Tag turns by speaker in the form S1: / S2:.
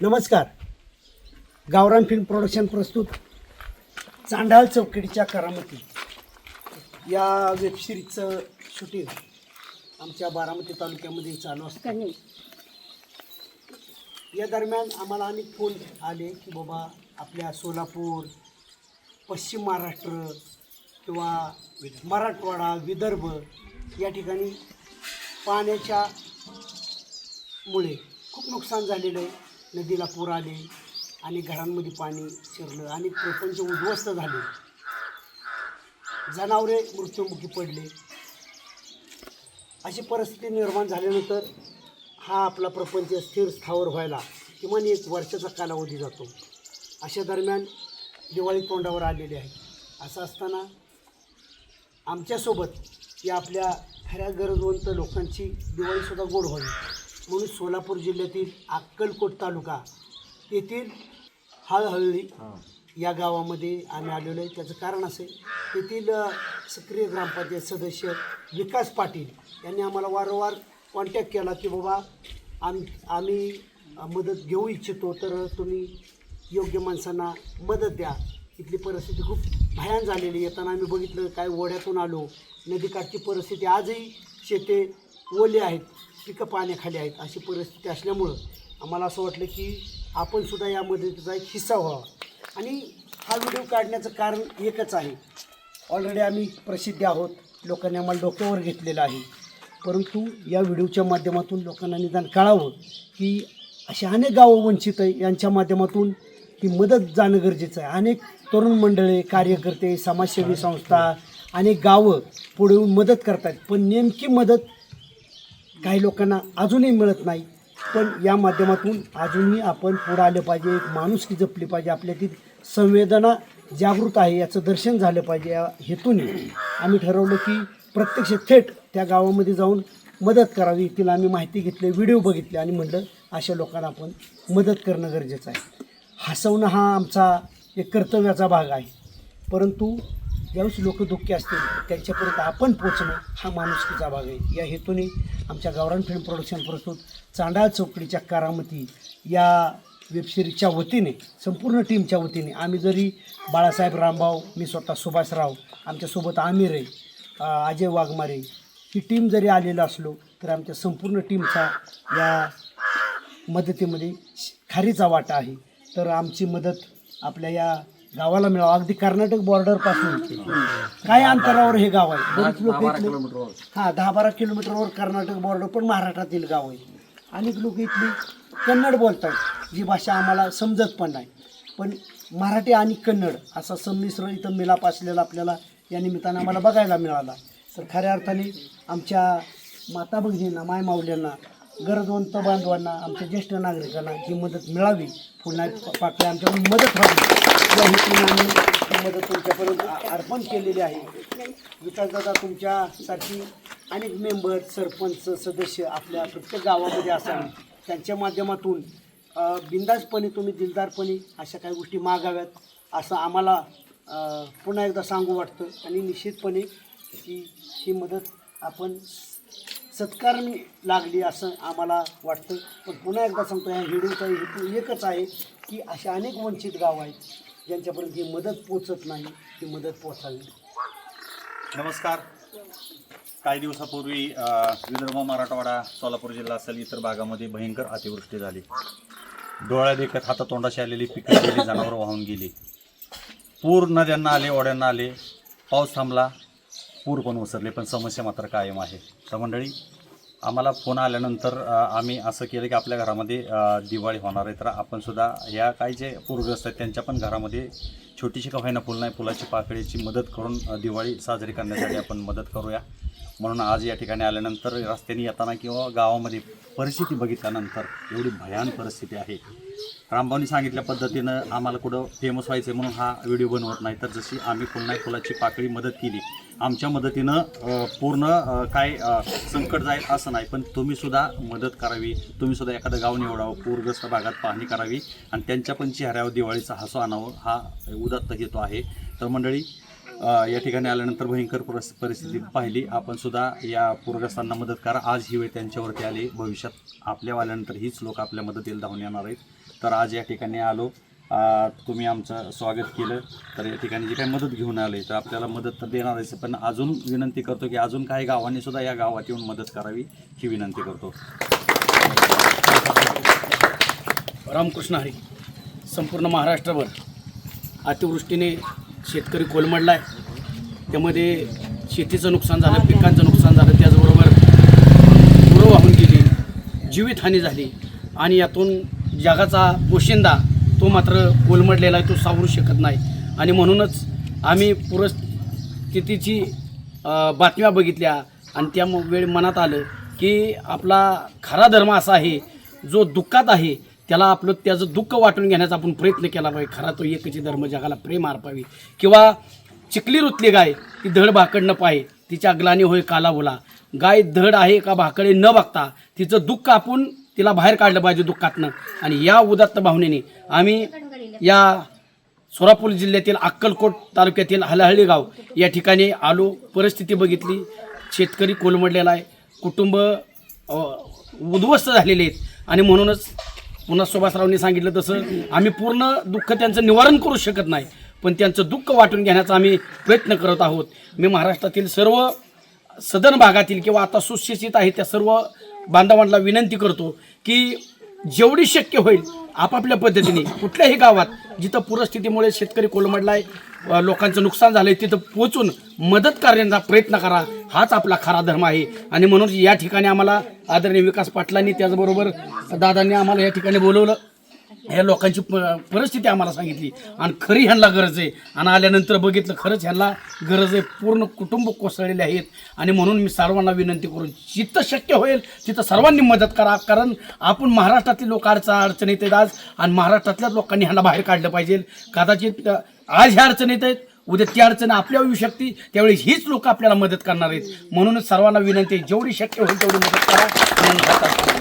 S1: नमस्कार. गावरान film production प्रस्तुत चांडाळ चौकडीच्या करामती. या वेबसिरीजचं शूटिंग आमच्या बारामती तालुक्यामध्ये चालू असतं. या दरम्यान आम्हाला अनेक फोन आले की बाबा आपल्या सोलापूर पश्चिम महाराष्ट्र किंवा मराठवाडा विदर्भ या ठिकाणी पाण्याच्या मुळे खूप नुकसान झालेलं आहे. नदीला पूर आले आणि घरांमध्ये पाणी शिरलं आणि प्रपंच उद्ध्वस्त झाले. जनावरे मृत्युमुखी पडले. अशी परिस्थिती निर्माण झाल्यानंतर हा आपला प्रपंच स्थिर स्थावर व्हायला किमान एक वर्षाचा कालावधी जातो. अशा दरम्यान दिवाळी तोंडावर आलेली आहे. असं असताना आमच्यासोबत या आपल्या खऱ्या गरजवंत लोकांची दिवाळीसुद्धा गोड व्हावी. म्हणून सोलापूर जिल्ह्यातील अक्कलकोट तालुका. येथील हळहळली या गावामध्ये आम्ही आलेलो आहे. त्याचं कारण असे तेथील अ, सक्रिय ग्रामपंचायत सदस्य विकास पाटील यांनी आम्हाला वारंवार कॉन्टॅक्ट केला की बाबा आम आम्ही मदत घेऊ इच्छितो तर तुम्ही योग्य माणसांना मदत द्या. इथली परिस्थिती खूप भयान झालेली येताना आम्ही बघितलं काय ओढ्यातून आलो. नदीकाठची परिस्थिती आजही शेते ओले आहेत. पिकं पाण्याखाली आहेत अशी परिस्थिती असल्यामुळं आम्हाला असं वाटलं की आपण सुद्धा या मदतीचा एक हिस्सा व्हावा. आणि हा व्हिडिओ काढण्याचं कारण एकच आहे. ऑलरेडी आम्ही प्रसिद्ध आहोत लोकांनी आम्हाला डोक्यावर घेतलेलं आहे. परंतु या व्हिडिओच्या माध्यमातून लोकांना निदान कळावं की अशी अनेक गावं वंचित आहे यांच्या माध्यमातून ती मदत जाणं गरजेचं आहे. अनेक तरुण मंडळे कार्यकर्ते समाजसेवी संस्था अनेक गावं पुढे येऊन मदत करतात पण नेमकी मदत काही लोकांना अजूनही मिळत नाही. पण या माध्यमातून अजूनही आपण पुढं आलं पाहिजे एक माणुसकी जपली पाहिजे आपल्यातील संवेदना जागृत आहे याचं दर्शन झालं पाहिजे या हेतूने. आम्ही ठरवलं की प्रत्यक्ष थेट त्या गावामध्ये जाऊन मदत करावी तिला आम्ही माहिती घेतली व्हिडिओ बघितले आणि म्हटलं अशा लोकांना आपण मदत करणं गरजेचं आहे. हसवणं हा आमचा एक कर्तव्याचा भाग आहे. परंतु ज्यावेळेस लोक दुःखी असतील त्यांच्यापर्यंत आपण पोचणं हा माणुसकीचा भाग आहे. या हेतूने आमच्या गावरान फिल्म प्रोडक्शन प्रस्तुत चांडाळ चौकडीच्या करामती या वेबसिरीजच्या वतीने संपूर्ण टीमच्या वतीने आम्ही जरी बाळासाहेब रामभाऊ मी स्वतः सुभाषराव आमच्यासोबत आमिर आहे अजय वाघमारे ही टीम जरी आलेलो असलो तर आमच्या संपूर्ण टीमचा या मदतीमध्ये खारीचा वाटा आहे. तर आमची मदत आपल्या या गावाला मिळावं. अगदी कर्नाटक बॉर्डरपासून काय अंतरावर हे गाव आहे? बरेच लोक इथले हां दहा बारा किलोमीटरवर कर्नाटक बॉर्डर पण महाराष्ट्रातील गाव आहे. अनेक लोक इथली कन्नड बोलतात. जी भाषा आम्हाला समजत पण नाही. पण मराठी आणि कन्नड असा संमिश्र इथं मिलाप असलेला आपल्याला या निमित्तानं आम्हाला बघायला मिळाला. तर खऱ्या अर्थाने आमच्या माता भगिनींना माय माऊल्यांना गरजवंत बांधवांना आमच्या ज्येष्ठ नागरिकांना ही मदत मिळावी पुन्हा पाकळ्या आमच्याकडून मदत व्हावी. या हेतूने आम्ही मदत तुमच्यापर्यंत अर्पण केलेली आहे. विकासदादा तुमच्यासाठी अनेक मेंबर सरपंच सदस्य आपल्या प्रत्येक गावामध्ये असावे. त्यांच्या माध्यमातून बिंदासपणे तुम्ही दिलदारपणे अशा काही गोष्टी मागाव्यात असं आम्हाला पुन्हा एकदा सांगू वाटतं. आणि निश्चितपणे की ही मदत आपण सत्कारणी लागली असं आम्हाला वाटतं. पण पुन्हा एकदा सांगतो ह्या व्हिडिओचा हेतू एकच आहे की अशा अनेक वंचित गाव आहेत. ज्यांच्यापर्यंत ही मदत पोचत नाही ती मदत पोचावी.
S2: नमस्कार. काही दिवसापूर्वी विदर्भ मराठवाडा सोलापूर जिल्हा असेल इतर भागामध्ये भयंकर अतिवृष्टी झाली. डोळ्या देखत हातातोंडाशी आलेली पिकं गेली जनावरं वाहून गेली. पूर नद्यांना आले ओढ्यांना आले. पाऊस थांबला पूर पण ओसरले पण समस्या मात्र कायम आहे. तर मंडळी आम्हाला फोन आल्यानंतर आम्ही असं केलं की आपल्या घरामध्ये दिवाळी होणार आहे. तर आपण सुद्धा ह्या काही जे पूरग्रस्त आहेत त्यांच्या पण घरामध्ये छोटीशी का होईना फुल नाही फुलाची पाकळीची मदत करून दिवाळी साजरी करण्यासाठी आपण मदत करूया. म्हणून आज या ठिकाणी आल्यानंतर रस्त्याने येताना किंवा गावामध्ये परिस्थिती बघितल्यानंतर एवढी भयान परिस्थिती आहे. रामभाऊनी सांगितल्या पद्धतीनं आम्हाला कुठं फेमस व्हायचं आहे म्हणून हा व्हिडिओ बनवत नाही. तर जशी आम्ही पुन्हा फुलाची पाकळी मदत केली आमच्या मदतीनं पूर्ण काय संकट जाईल असं नाही पण तुम्ही सुद्धा मदत करावी. तुम्ही सुद्धा एखादं गाव निवडावं पूरग्रस्त भागात पाहणी करावी आणि त्यांच्या पण चेहऱ्यावर दिवाळीचा हसू आणावं हा उदात्त हेतू आहे. तर मंडळी या ठिकाणी आल्यानंतर भयंकर परिस्थिती पाहिली. आपण सुद्धा या पूरग्रस्तांना मदत करा. आज ही वेळ त्यांच्यावरती आली. भविष्यात आपल्या आल्यानंतर हीच लोक आपल्या मदतीला धावून येणार आहेत. तर आज या ठिकाणी आलो. तुम्ही आमचं स्वागत केलं. तर या ठिकाणी जी काही मदत घेऊन आले तर आपल्याला मदत तर देणार आहे पण अजून विनंती करतो की अजून काही गावांनी सुद्धा या गावात येऊन मदत करावी ही विनंती करतो.
S3: रामकृष्ण हरी संपूर्ण महाराष्ट्रभर अतिवृष्टीने शेतकरी कोलमडला आहे त्यामध्ये शेतीचं नुकसान झालं पिकांचं नुकसान झालं त्याचबरोबर गुरं वाहून गेली जीवितहानी झाली. आणि यातून जगाचा पोशिंदा तो मात्र कोलमडलेला आहे तो सावरू शकत नाही. आणि म्हणूनच आम्ही पुरस्थितीची बातम्या बघितल्या आणि त्या म- वेळ मनात आलं की आपला खरा धर्म असा आहे जो दुःखात आहे त्याला आपलं त्याचं दुःख वाटून घेण्याचा आपण प्रयत्न केला पाहिजे. खरा तो एकची धर्म जगाला प्रेम अर्पावी. किंवा चिखली रुतली गाय ती धड भाकड न पाहे तिच्या अगलाने होय काला बोला गाय धड आहे का भाकडे न बघता तिचं दुःख आपण तिला बाहेर काढलं पाहिजे दुःखातनं. आणि या उदात्त भावनेने आम्ही या सोलापूर जिल्ह्यातील अक्कलकोट तालुक्यातील हलहळी गाव या ठिकाणी आलो परिस्थिती बघितली. शेतकरी कोलमडलेला आहे. कुटुंब उद्ध्वस्त झालेले आहेत. आणि म्हणूनच पुन्हा सुभाषरावनी सांगितलं तसं आम्ही पूर्ण दुःख त्यांचं निवारण करू शकत नाही पण त्यांचं दुःख वाटून घेण्याचा आम्ही प्रयत्न करत आहोत. मी महाराष्ट्रातील सर्व सदन भागातील किंवा आता सुशिक्षित आहे त्या सर्व बांधवांना विनंती करतो की जेवढी शक्य होईल आपापल्या पद्धतीने कुठल्याही गावात जिथं पूरस्थितीमुळे शेतकरी कोलमडला आहे लोकांचं नुकसान झालं आहे तिथं पोचून मदत करण्याचा प्रयत्न करा हाच आपला खरा धर्म आहे. आणि म्हणून या ठिकाणी आम्हाला आदरणीय विकास पाटलांनी त्याचबरोबर दादांनी आम्हाला या ठिकाणी बोलवलं. ह्या लोकांची प परिस्थिती आम्हाला सांगितली. आणि खरी ह्यांना गरज आहे. आणि आल्यानंतर बघितलं खरंच ह्यांना गरज आहे. पूर्ण कुटुंब कोसळलेले आहेत. आणि म्हणून मी सर्वांना विनंती करून जिथं शक्य होईल तिथं सर्वांनी मदत करा. कारण आपण महाराष्ट्रातले लोक अडचण अडचणीत आहेत आज. आणि महाराष्ट्रातल्याच लोकांनी ह्यांना बाहेर काढलं पाहिजे. कदाचित आज ह्या अडचणीत आहेत. उद्या ती अडचण आपल्या येऊ शकते त्यावेळी हीच लोक आपल्याला मदत करणार आहेत. म्हणूनच सर्वांना विनंती जेवढी शक्य होईल तेवढी मदत करा.